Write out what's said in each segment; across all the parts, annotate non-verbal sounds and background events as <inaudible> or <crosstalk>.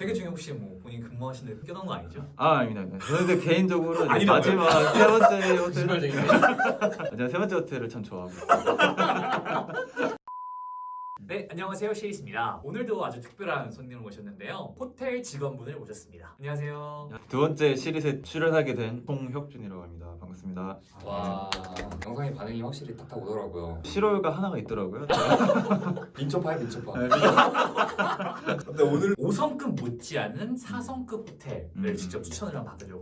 세개 중에 혹시 뭐 본인 근무하시는 껴놓은 거 아니죠? 아 아닙니다. 저는 근데 개인적으로 이제 아니라고요? 마지막 세 번째 <laughs> 호텔 시발적이네. 제가 세 번째 호텔을 참 좋아하고. <laughs> 네, 안녕하세요. 시리스입니다. 오늘도 아주 특별한 손님을 모셨는데요. 호텔 직원분을 모셨습니다. 안녕하세요. 두 번째 시리즈에 출연하게 된 송혁준이라고 합니다. 반갑습니다. 와 영상의 반응이 확실히 딱딱 오더라고요. 실효가 하나가 있더라고요. <laughs> 민초파야 민초파. <laughs> 근데 오늘 5성급 못지않은 4성급 호텔을 음. 직접 추천을 한번 받으려고.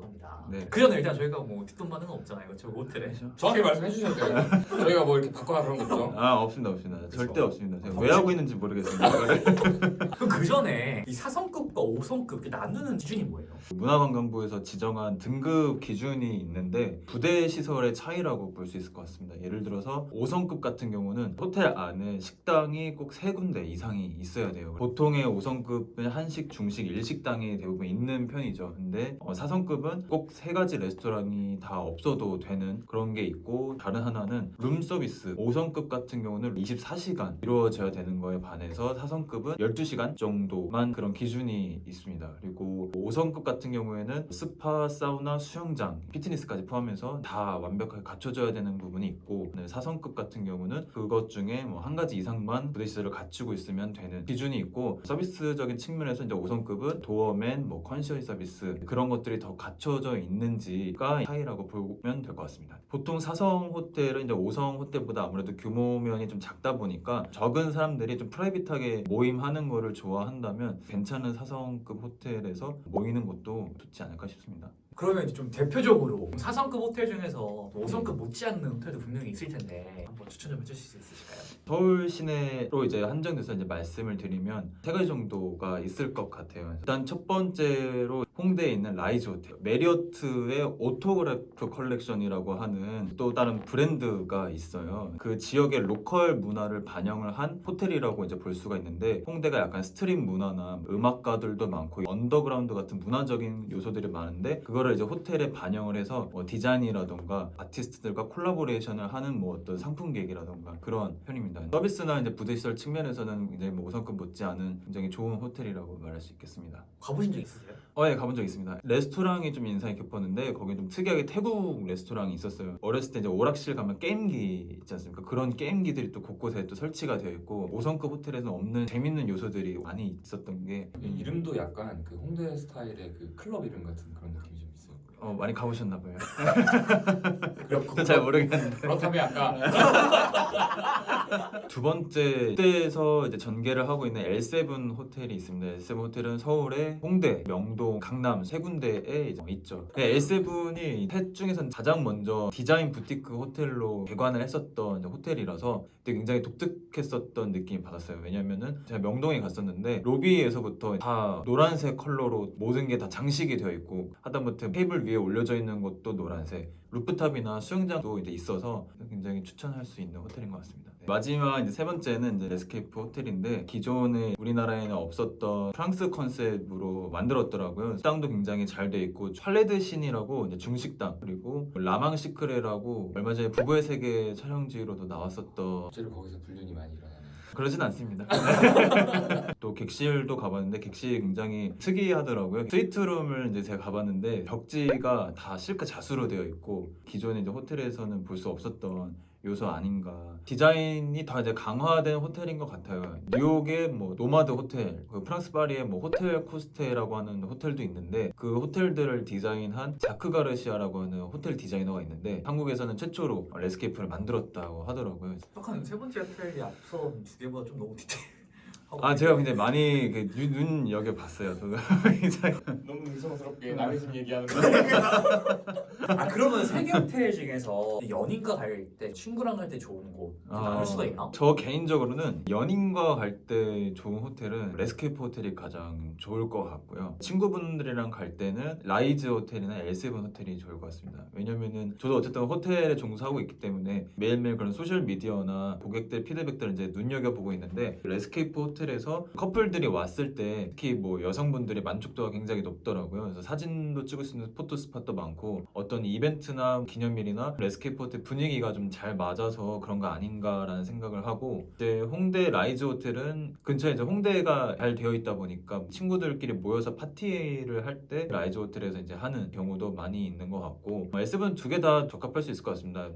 네. 그 전에 일단 저희가 뭐 뒷돈 받는 건 없잖아요. 저 호텔에. 그렇죠? <laughs> 정확히 말씀해 주셔도 돼요. <laughs> 저희가 뭐 이렇게 바꿔나 그런 거 없죠? 아 없습니다 없습니다. 그쵸. 절대 없습니다. 제가 아, 왜 하고 있는지 모르겠습니다. <laughs> 그럼 그 전에 이 4성급과 5성급 이렇게 나누는 기준이 뭐예요? 문화관광부에서 지정한 등급 기준이 있는데 부대 시설의 차이라고 볼 수 있을 것 같습니다. 예를 들어서 5성급 같은 경우는 호텔 안에 식당이 꼭 세 군데 이상이 있어야 돼요. 보통의 5성급은 한식, 중식, 일식당이 대부분 있는 편이죠. 근데 어, 4성급은 꼭세 가지 레스토랑이 다 없어도 되는 그런 게 있고 다른 하나는 룸 서비스 5성급 같은 경우는 24시간 이루어져야 되는 거에 반해서 4성급은 12시간 정도만 그런 기준이 있습니다. 그리고 5성급 같은 경우에는 스파, 사우나, 수영장, 피트니스까지 포함해서 다 완벽하게 갖춰져야 되는 부분이 있고 네, 4성급 같은 경우는 그것 중에 뭐 한 가지 이상만 부대 시설을 갖추고 있으면 되는 기준이 있고 서비스적인 측면에서 이제 5성급은 도어맨, 뭐 컨시어지 서비스 그런 것들이 더 갖춰져 있는 지가 차이라고 보면 될 것 같습니다. 보통 4성 호텔은 이제 5성 호텔보다 아무래도 규모면이 좀 작다 보니까 적은 사람들이 좀 프라이빗하게 모임하는 거를 좋아한다면 괜찮은 4성급 호텔에서 모이는 것도 좋지 않을까 싶습니다. 그러면 이제 좀 대표적으로 4성급 호텔 중에서 5성급 못지않는 호텔도 분명히 있을 텐데 한번 추천 좀 해주실 수 있으실까요? 서울 시내로 이제 한정돼서 이제 말씀을 드리면 세 가지 정도가 있을 것 같아요. 일단 첫 번째로 홍대에 있는 라이즈 호텔, 메리어트의 오토그래프 컬렉션이라고 하는 또 다른 브랜드가 있어요. 그 지역의 로컬 문화를 반영을 한 호텔이라고 이제 볼 수가 있는데 홍대가 약간 스트릿 문화나 음악가들도 많고 언더그라운드 같은 문화적인 요소들이 많은데 그거를 이제 호텔에 반영을 해서 뭐 디자인이라던가 아티스트들과 콜라보레이션을 하는 뭐 어떤 상품 계획이라던가 그런 편입니다. 서비스나 이제 부대 시설 측면에서는 굉장히 뭐 5성급 못지않은 굉장히 좋은 호텔이라고 말할 수 있겠습니다. 가보신 적 있으세요? 어, 예, 가본 적 있습니다. 레스토랑이 좀 인상이 깊었는데 거기 좀 특이하게 태국 레스토랑이 있었어요. 어렸을 때 이제 오락실 가면 게임기 있지 않습니까? 그런 게임기들이 또 곳곳에 또 설치가 되어 있고 5성급 호텔에는 없는 재밌는 요소들이 많이 있었던 게이 이름도 약간 그 홍대 스타일의 그 클럽 이름 같은 그런 느낌이 좀 있어요. 어, 많이 가보셨나 봐요. <laughs> 그렇고 잘 모르겠는데 그렇다면 아까 <laughs> 두 번째 호텔에서 이제 전개를 하고 있는 L7 호텔이 있습니다. L7 호텔은 서울의 홍대, 명동, 강남 세 군데에 이제 있죠. 네, L7이 셋 중에서는 가장 먼저 디자인 부티크 호텔로 개관을 했었던 이제 호텔이라서 되게 굉장히 독특했었던 느낌이 받았어요. 왜냐면은 제가 명동에 갔었는데 로비에서부터 다 노란색 컬러로 모든 게 다 장식이 되어 있고 하다못해 테이블 위에 올려져 있는 것도 노란색 루프탑이나 수영장도 이제 있어서 굉장히 추천할 수 있는 호텔인 것 같습니다. 네. 마지막 이제 세 번째는 이제 레스케이프 호텔인데 기존에 우리나라에는 없었던 프랑스 컨셉으로 만들었더라고요. 식당도 굉장히 잘 돼 있고 찰레드 신이라고 중식당 그리고 라망 시크레라고 얼마 전에 부부의 세계 촬영지로도 나왔었던 실제로 거기서 불륜이 많이 일어나는. 그러진 않습니다. <laughs> 또 객실도 가봤는데 객실이 굉장히 특이하더라고요. 스위트룸을 이제 제가 가봤는데 벽지가 다 실크 자수로 되어 있고 기존에 이제 호텔에서는 볼 수 없었던 요소 아닌가. 디자인이 다 이제 강화된 호텔인 것 같아요. 뉴욕의 뭐 노마드 호텔, 그 프랑스 파리의 뭐 호텔 코스테라고 하는 호텔도 있는데 그 호텔들을 디자인한 자크 가르시아라고 하는 호텔 디자이너가 있는데 한국에서는 최초로 레스케이프를 만들었다고 하더라고요. 딱한 세 번째 호텔이 앞서 두 개보다 좀 너무 디테일하고 아 제가 굉장히 많이 그 눈- 눈 여겨 봤어요. 저도 <laughs> 굉장히 너무 의성스럽게 남의 집 얘기하는 거. 아 그러면 호텔 중에서 연인과 갈 때 친구랑 갈 때 좋은 곳 아, 나눌 수가 있나? 저 개인적으로는 연인과 갈 때 좋은 호텔은 레스케이프 호텔이 가장 좋을 것 같고요. 친구분들이랑 갈 때는 라이즈 호텔이나 L7 호텔이 좋을 것 같습니다. 왜냐면은 저도 어쨌든 호텔에 종사하고 있기 때문에 매일매일 그런 소셜 미디어나 고객들 피드백들을 이제 눈여겨 보고 있는데 레스케이프 호텔에서 커플들이 왔을 때 특히 뭐 여성분들이 만족도가 굉장히 높더라고요. 그래서 사진도 찍을 수 있는 포토 스팟도 많고 어떤 이벤트나 기념일이나 레스케이프 호텔 분위기가 좀 잘 맞아서 그런 거 아닌가라는 생각을 하고 이제 홍대 라이즈 호텔은 근처에 이제 홍대가 잘 되어 있다 보니까 친구들끼리 모여서 파티를 할 때 라이즈 호텔에서 이제 하는 경우도 많이 있는 것 같고 S분 두 개 다 적합할 수 있을 것 같습니다.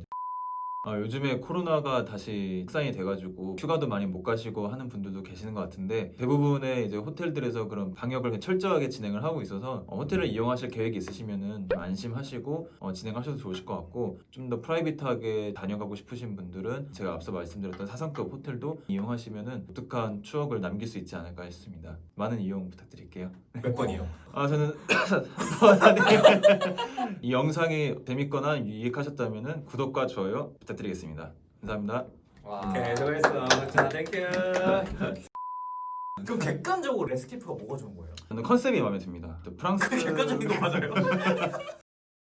아, 요즘에 코로나가 다시 확산이 돼가지고 휴가도 많이 못 가시고 하는 분들도 계시는 것 같은데 대부분의 이제 호텔들에서 그런 방역을 철저하게 진행을 하고 있어서 어, 호텔을 이용하실 계획이 있으시면은 좀 안심하시고 어, 진행하셔도 좋으실 것 같고 좀 더 프라이빗하게 다녀가고 싶으신 분들은 제가 앞서 말씀드렸던 사성급 호텔도 이용하시면은 독특한 추억을 남길 수 있지 않을까 싶습니다. 많은 이용 부탁드릴게요. 몇 번이요? 아 저는 <laughs> <laughs> 이 영상이 재밌거나 유익하셨다면 구독과 좋아요 부탁드 리겠습니다. 감사합니다. 와. 오케이 수고했어. 자 땡큐. <laughs> 그럼 객관적으로 레스키프가 뭐가 좋은 거예요? 저는 컨셉이 마음에 듭니다. 또 프랑스 객관적인 거 맞아요? <laughs>